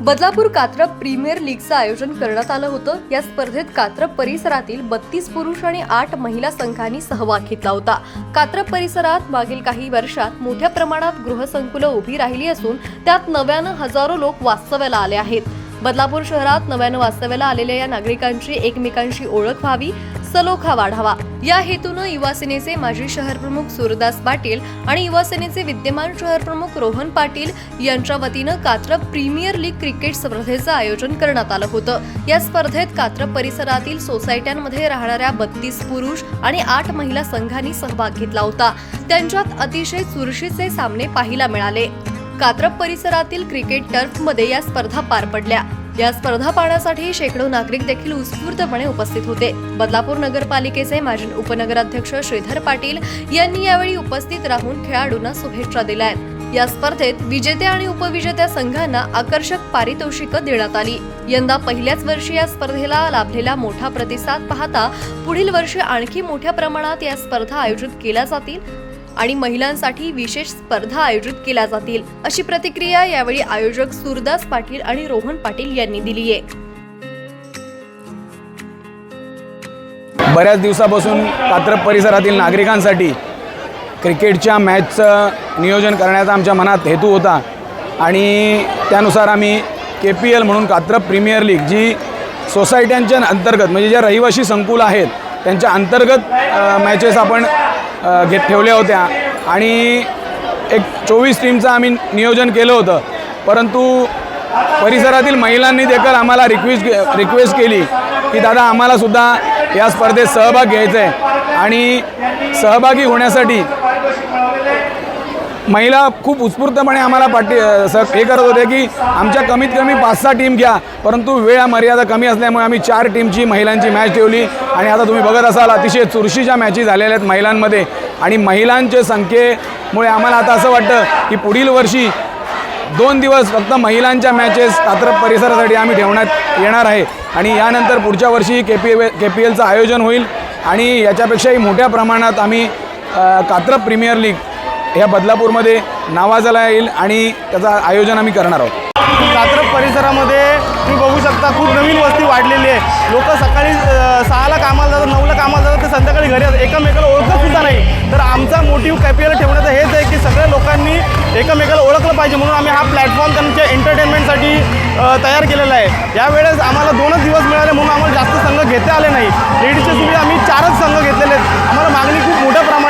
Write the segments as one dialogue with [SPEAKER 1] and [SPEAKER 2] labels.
[SPEAKER 1] Badlapur Katrap premier लीगचं आयोजन करण्यात आलं होतं. या स्पर्धेत कात्रप परिसरातील बत्तीस पुरुष आणि आठ महिला संघांनी सहभाग घेतला होता. कात्रप परिसरात मागील काही वर्षात मोठ्या प्रमाणात गृहसंकुलं उभी राहिली असून त्यात नव्यानं हजारो लोक वास्तव्याला आले आहेत. बदलापूर शहरात नव्यानं वास्तव्याला आलेल्या या नागरिकांची एकमेकांशी ओळख व्हावी सलोखा वाढावा. या हेतूनं युवा सेनेचे माजी शहर प्रमुख सूरदास पाटील आणि युवा सेनेचे विद्यमान शहर प्रमुख रोहन पाटील यांच्या वतीनं कात्रप प्रीमियर लीग क्रिकेट स्पर्धेचं आयोजन करण्यात आलं होतं. या स्पर्धेत कात्रप परिसरातील सोसायट्यांमध्ये राहणाऱ्या बत्तीस पुरुष आणि आठ महिला संघांनी सहभाग घेतला होता. त्यांच्यात अतिशय चुरशीचे सामने पाहायला मिळाले. कात्रप परिसरातील क्रिकेट टर्फमध्ये या स्पर्धा पार पडल्या. या स्पर्धा पाहण्यासाठी शेकडो नागरिक देखील उत्स्फूर्तपणे उपस्थित होते. बदलापूर नगरपालिकेचे माजी उपनगराध्यक्ष श्रीधर पाटील यांनी यावेळी उपस्थित राहून खेळाडूंना शुभेच्छा दिल्या. आहेत या स्पर्धेत विजेत्या आणि उपविजेत्या संघांना आकर्षक पारितोषिक देण्यात आली. यंदा पहिल्याच वर्षी या स्पर्धेला लाभलेला मोठा प्रतिसाद पाहता पुढील वर्षी आणखी मोठ्या प्रमाणात या स्पर्धा आयोजित केल्या जातील आणि महिलांसाठी विशेष स्पर्धा आयोजित केल्या जातील अशी प्रतिक्रिया यावेळी आयोजक सुरदास पाटील आणि रोहन पाटील यांनी दिली आहे.
[SPEAKER 2] बऱ्याच दिवसापासून कात्रप परिसरातील नागरिकांसाठी क्रिकेटच्या मॅचचं नियोजन करण्याचा आमच्या मनात हेतू होता. आणि त्यानुसार आम्ही के पी एल म्हणून कात्रप प्रीमियर लीग जी सोसायट्यांच्या अंतर्गत म्हणजे ज्या रहिवासी संकुल आहेत त्यांच्या अंतर्गत मॅचेस आपण घेत ठेवल्या होत्या. आणि एक चोवीस टीमचं आम्ही नियोजन केलं होतं. परंतु परिसरातील महिलांनी देखील आम्हाला रिक्वेस्ट रिक्वेस्ट केली की दादा आम्हालासुद्धा या स्पर्धेत सहभाग घ्यायचा आहे आणि सहभागी होण्यासाठी महिला खूप उत्स्फूर्तपणे आम्हाला पाठी सर हे करत होते की आमच्या कमीत कमी पाच सहा टीम घ्या परंतु वेळ मर्यादा कमी असल्यामुळे आम्ही चार टीमची महिलांची मॅच ठेवली. आणि आता तुम्ही बघत असाल अतिशय चुरशीच्या मॅची झालेल्या आहेत महिलांमध्ये. आणि महिलांच्या संख्येमुळे आम्हाला आता असं वाटतं की पुढील वर्षी दोन दिवस फक्त महिलांच्या मॅचेस कात्रप परिसरासाठी आम्ही ठेवण्यात येणार आहे. आणि यानंतर पुढच्या वर्षी के पी के पी एलचं आयोजन होईल. आणि याच्यापेक्षाही मोठ्या प्रमाणात आम्ही कात्रप प्रीमियर लीग ह्या बदलापूरमध्ये नावाजाला येईल आणि त्याचं आयोजन आम्ही करणार आहोत.
[SPEAKER 3] कात्रप परिसरामध्ये तुम्ही बघू शकता खूप नवीन वस्ती वाढलेली आहे. लोक सकाळी सहाला कामाला जातात नऊला कामाला जातात ते संध्याकाळी घरी जातात एकमेकाला ओळखत सुद्धा नाही. तर आमचा मोटिव्ह कॅपियल ठेवण्याचं हेच आहे की सगळ्या लोकांनी एकमेकाला ओळखलं पाहिजे. म्हणून आम्ही हा प्लॅटफॉर्म त्यांच्या एंटरटेनमेंटसाठी तयार केलेला आहे. यावेळेस आम्हाला दोनच दिवस मिळाले म्हणून आम्हाला जास्त संघ घेता आले नाही. लेडीजचे सुविधा आम्ही चारच संघ घेतलेले आहेत. आम्हाला मागणी खूप मोठ्या प्रमाणात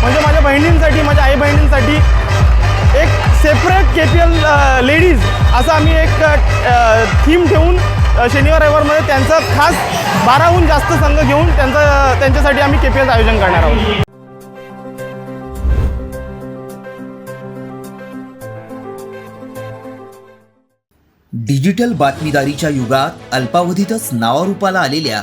[SPEAKER 3] म्हणजे माझ्या बहिणींसाठी माझ्या आई बहिणींसाठी एक separate K P L ladies असं आम्ही एक थीम ठेवून शनिवार रविवारमध्ये त्यांचा खास बाराहून जास्त संघ घेऊन त्यांचं त्यांच्यासाठी आम्ही के पी एलचं आयोजन करणार आहोत.
[SPEAKER 4] डिजिटल बातमीदारीच्या युगात अल्पावधीतच नावारूपाला आलेल्या